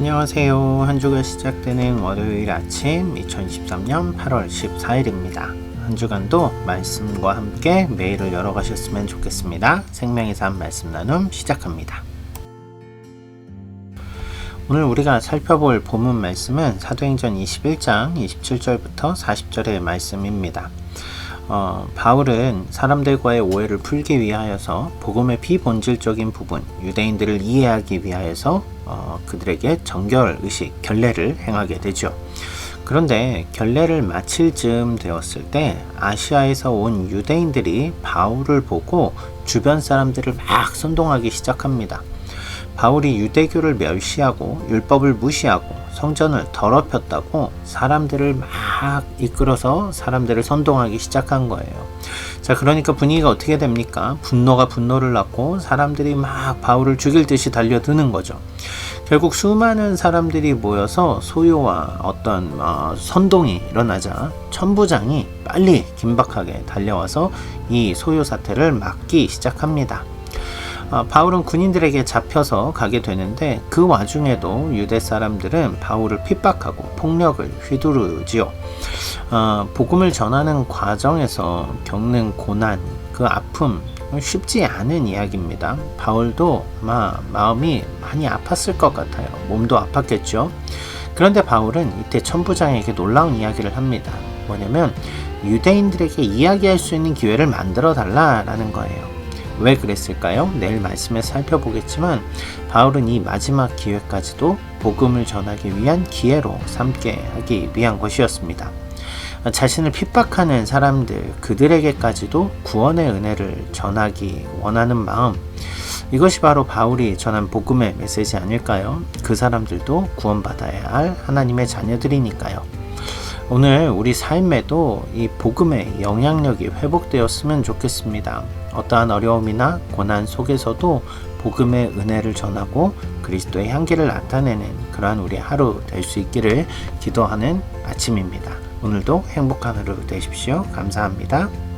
안녕하세요. 한 주가 시작되는 월요일 아침 2023년 8월 14일입니다. 한 주간도 말씀과 함께 매일을 열어가셨으면 좋겠습니다. 생명의 삶 말씀 나눔 시작합니다. 오늘 우리가 살펴볼 본문 말씀은 사도행전 21장 27절부터 40절의 말씀입니다. 어, 바울은 사람들과의 오해를 풀기 위하여서 복음의 비본질적인 부분, 유대인들을 이해하기 위하여서 어, 그들에게 정결 의식, 결례를 행하게 되죠. 그런데 결례를 마칠 즈음 되었을 때 아시아에서 온 유대인들이 바울을 보고 주변 사람들을 막 선동하기 시작합니다. 바울이 유대교를 멸시하고 율법을 무시하고 성전을 더럽혔다고 사람들을 막 이끌어서 사람들을 선동하기 시작한 거예요. 자, 그러니까 분위기가 어떻게 됩니까? 분노가 분노를 낳고 사람들이 막 바울을 죽일 듯이 달려드는 거죠. 결국 수많은 사람들이 모여서 소요와 어떤 어, 선동이 일어나자 천부장이 빨리 긴박하게 달려와서 이 소요 사태를 막기 시작합니다. 어, 바울은 군인들에게 잡혀서 가게 되는데 그 와중에도 유대 사람들은 바울을 핍박하고 폭력을 휘두르지요. 어, 복음을 전하는 과정에서 겪는 고난, 그 아픔 쉽지 않은 이야기입니다. 바울도 아마 마음이 많이 아팠을 것 같아요. 몸도 아팠겠죠. 그런데 바울은 이때 천부장에게 놀라운 이야기를 합니다. 뭐냐면 유대인들에게 이야기할 수 있는 기회를 만들어 달라라는 거예요. 왜 그랬을까요? 내일 말씀에 살펴보겠지만 바울은 이 마지막 기회까지도 복음을 전하기 위한 기회로 삼게 하기 위한 것이었습니다. 자신을 핍박하는 사람들, 그들에게까지도 구원의 은혜를 전하기 원하는 마음, 이것이 바로 바울이 전한 복음의 메시지 아닐까요? 그 사람들도 구원받아야 할 하나님의 자녀들이니까요. 오늘 우리 삶에도 이 복음의 영향력이 회복되었으면 좋겠습니다. 어떠한 어려움이나 고난 속에서도 복음의 은혜를 전하고 그리스도의 향기를 나타내는 그러한 우리 하루 될 수 있기를 기도하는 아침입니다. 오늘도 행복한 하루 되십시오. 감사합니다.